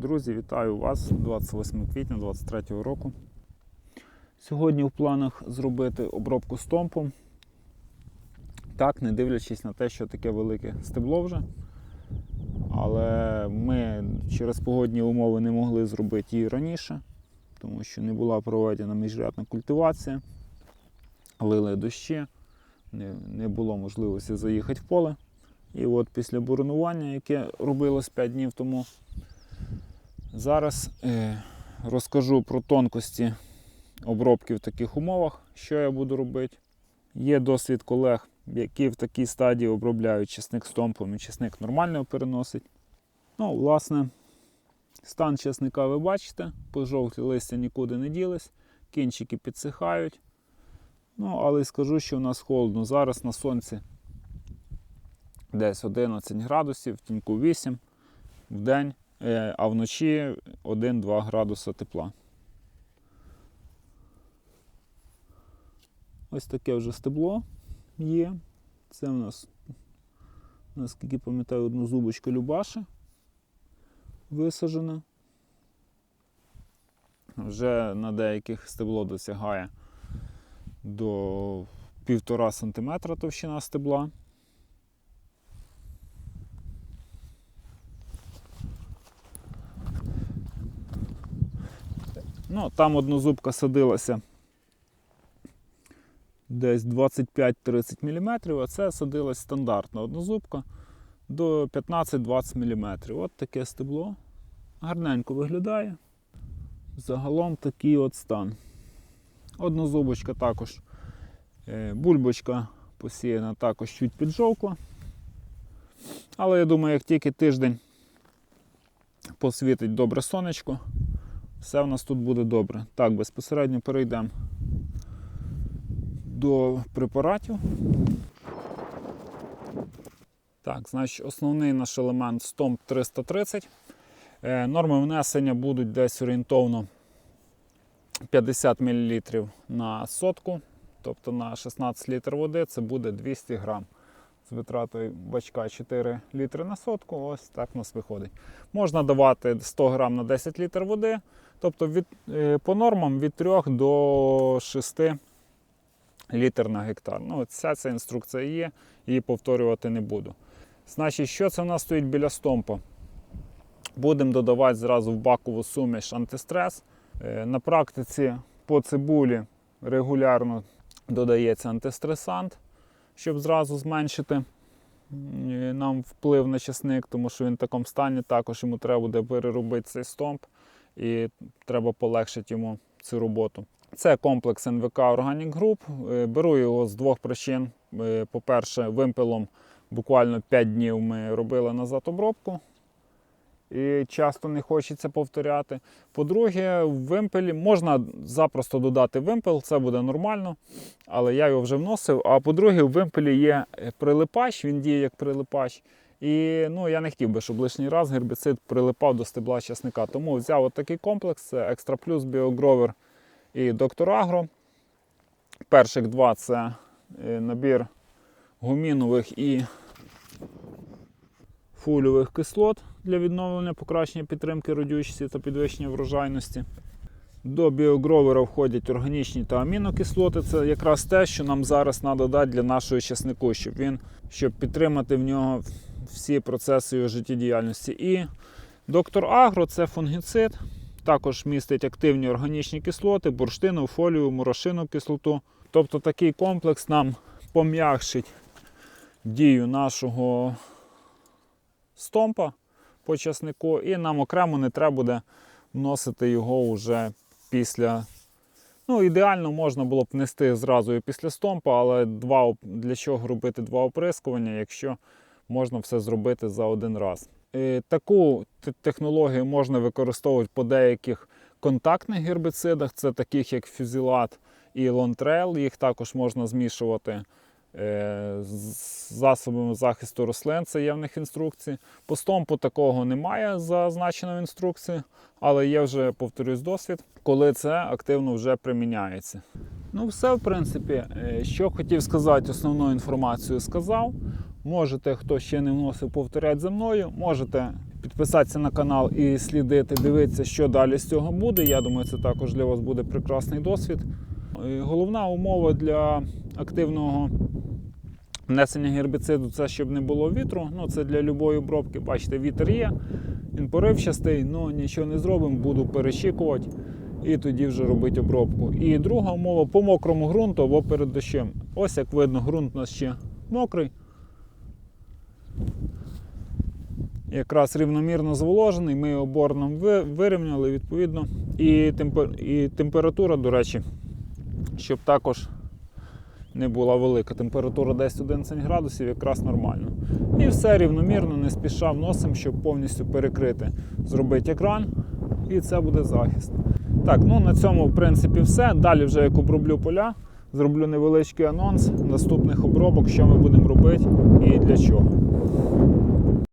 Друзі, вітаю вас 28 квітня 2023 року. Сьогодні в планах зробити обробку стомпом. Так, не дивлячись на те, що таке велике стебло вже. Але ми через погодні умови не могли зробити її раніше, тому що не була проведена міжрядна культивація, лили дощі, не, було можливості заїхати в поле. І от після буронування, яке робилось 5 днів тому, зараз е, розкажу про тонкості обробки в таких умовах, що я буду робити. Є досвід колег, які в такій стадії обробляють чесник стомпом і чесник нормально переносить. Ну, власне, стан чесника ви бачите, пожовклі листя нікуди не ділись, кінчики підсихають. Ну, але скажу, що у нас холодно. Зараз на сонці десь 11 градусів, в тіньку 8 в день, а вночі 1-2 градуса тепла. Ось таке вже стебло є. Це в нас, наскільки пам'ятаю, одну зубочка Любаши висаджена. Вже на деяких стебло досягає до 1,5 см товщина стебла. Ну, там однозубка садилася десь 25-30 мм, а це садилась стандартна однозубка до 15-20 мм. От таке стебло. Гарненько виглядає. Загалом такий от стан. Однозубочка також, е, бульбочка посіяна також чуть піджовкла. Але я думаю, як тільки тиждень посвітить добре сонечко, все в нас тут буде добре. Так, безпосередньо перейдемо до препаратів. Так, значить, основний наш елемент стомп 330. Е, Норми внесення будуть десь орієнтовно 50 мл на сотку, тобто на 16 літр води це буде 200 грам. З витратою бачка 4 літри на сотку, ось так у нас виходить. Можна давати 100 грам на 10 літр води, тобто від, е, по нормам від 3 до 6 літр на гектар. Ну, Вся ця інструкція є, її повторювати не буду. Значить, що це у нас стоїть біля стомпа? Будемо додавати зразу в бакову суміш антистрес. Е, На практиці по цибулі регулярно додається антистресант, щоб зразу зменшити нам вплив на часник, тому що він в такому стані також йому треба буде переробити цей стомп і треба полегшити йому цю роботу. Це комплекс НВК Organic Group. Е, Беру його з двох причин. Е, По-перше, вимпелом буквально 5 днів ми робили назад обробку. І часто не хочеться повторяти. По-друге, в вимпелі можна запросто додати вимпел, це буде нормально, але я його вже вносив. А по-друге, в вимпелі є е, прилипач, він діє як прилипач. І ну, я не хотів би, щоб лишній раз гербіцид прилипав до стебла часника. Тому взяв от комплекс: це Екстра Плюс, Біогровер і Доктор Агро. Перших два це е, набір гумінових і фульових кислот для відновлення покращення підтримки родючості та підвищення врожайності. До біогровера входять органічні та амінокислоти. Це якраз те, що нам зараз треба дати для нашого часнику, щоб він щоб підтримати в нього всі процеси його життєдіяльності. І доктор Агро це фунгіцид, також містить активні органічні кислоти, бурштину, фолію, мурашину кислоту. Тобто такий комплекс нам пом'якшить дію нашого стомпа по часнику, і нам окремо не треба буде вносити його вже після. Ну, ідеально можна було б внести зразу і після стомпа, але два, для чого робити два оприскування, якщо можна все зробити за один раз. Е, Таку технологію можна використовувати по деяких контактних гербіцидах, це таких як фюзілат і лонтрел. Їх також можна змішувати засобами захисту рослин, це є в них інструкції. По стомпу такого немає зазначено в інструкції, але є вже, повторюсь, досвід, коли це активно вже приміняється. Ну, все, в принципі, Е, що хотів сказати, основну інформацію сказав. Можете, хто ще не вносив, повторяти за мною. Можете підписатися на канал і слідити, дивитися, що далі з цього буде. Я думаю, це також для вас буде прекрасний досвід. І Головна умова для активного внесення гербіциду це щоб не було вітру. Ну, це для будь-якої обробки. Бачите, вітер є, він поривчастий, але нічого не зробимо, буду перещікувати і тоді вже робити обробку. І друга умова по мокрому ґрунту або перед дощем. Ось як видно, ґрунт у нас ще мокрий. Якраз рівномірно зволожений, ми його борном вирівняли відповідно. І температура, до речі, щоб також не була велика. Температура десь 11 градусів, якраз нормально. І все рівномірно, не спіша вносимо, щоб повністю перекрити, зробити екран, і це буде захист. Так, ну на цьому в принципі все. Далі вже як оброблю поля, зроблю невеличкий анонс наступних обробок, що ми будемо робити і для чого.